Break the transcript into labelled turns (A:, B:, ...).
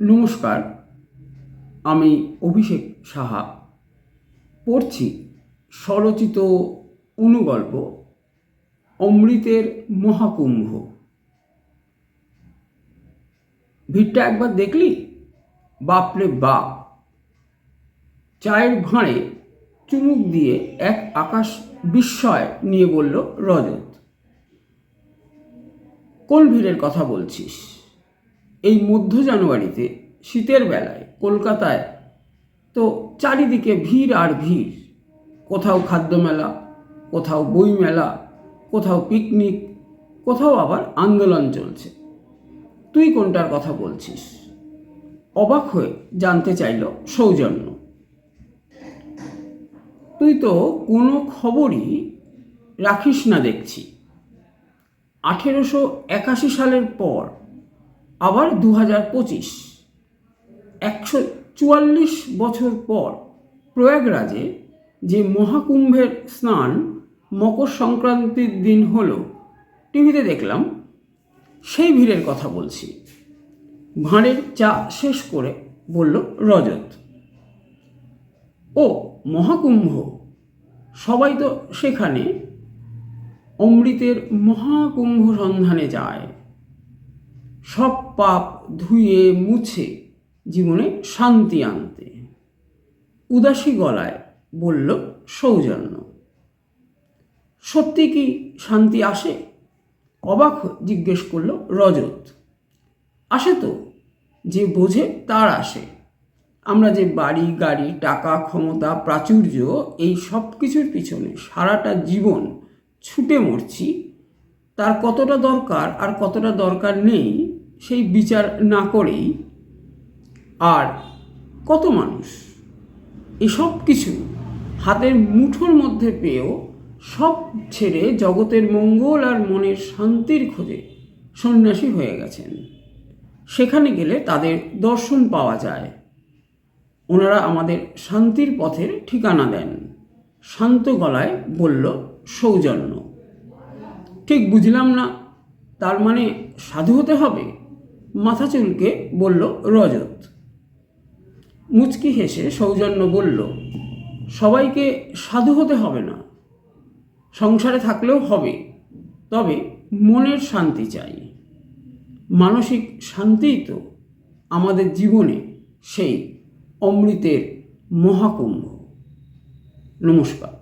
A: নমস্কার, আমি অভিষেক সাহা। পড়ছি স্বরচিত অনুগল্প অমৃতের মহাকুম্ভ। ভিড়টা একবার দেখলি? বাপরে বাপ! চায়ের ভাঁড়ে চুমুক দিয়ে এক আকাশ বিস্ময় নিয়ে বলল রজত, কোন ভিড়ের কথা বলছিস? এই মধ্য জানুয়ারিতে শীতের বেলায় কলকাতায় তো চারিদিকে ভিড় আর ভিড়। কোথাও খাদ্য মেলা কোথাও বই মেলা কোথাও পিকনিক, কোথাও আবার আন্দোলন চলছে। তুই কোনটার কথা বলছিস? অবাক হয়ে জানতে চাইল সৌজন্য। তুই তো কোনো খবরই রাখিস না দেখছি। আঠেরোশো একাশি সালের পর আবার দু হাজার পঁচিশ। একশো চুয়াল্লিশ বছর পর প্রয়াগরাজে যে মহাকুম্ভের স্নান মকর সংক্রান্তির দিন হলো, টিভিতে দেখলাম, সেই ভিড়ের কথা বলছি। ভাঁড়ের চা শেষ করে বলল রজত, ও মহাকুম্ভ, সবাই তো সেখানে অমৃতের মহাকুম্ভ সন্ধানে যায়। সব পাপ ধুয়ে মুছে জীবনে শান্তি আনতে। উদাসী গলায় বলল সৌজন্য, সত্যি কি শান্তি আসে? অবাক জিজ্ঞেস করল রজত, আসে তো, যে বোঝে তার আসে। আমরা যে বাড়ি, গাড়ি, টাকা, ক্ষমতা, প্রাচুর্য, এই সব কিছুর পিছনে সারাটা জীবন ছুটে মরছি, তার কতটা দরকার আর কতটা দরকার নেই সেই বিচার না করেই আর কত মানুষ এসব কিছু হাতের মুঠোর মধ্যে পেয়েও সব ছেড়ে জগতের মঙ্গল আর মনের শান্তির খোঁজে সন্ন্যাসী হয়ে গেছেন। সেখানে গেলে তাদের দর্শন পাওয়া যায়। ওনারা আমাদের শান্তির পথের ঠিকানা দেন। শান্ত গলায় বলল, সৌজন্য। ঠিক বুঝলাম না, তার মানে সাধু হতে হবে? মাথা চুলকে বলল, রজত। মুচকি হেসে সৌজন্য বলল, সবাইকে সাধু হতে হবে না। সংসারে থাকলেও হবে, তবে মনের শান্তি চাই। মানসিক শান্তিই তো আমাদের জীবনে সেই অমৃতের মহাকুম্ভ। নমস্কার।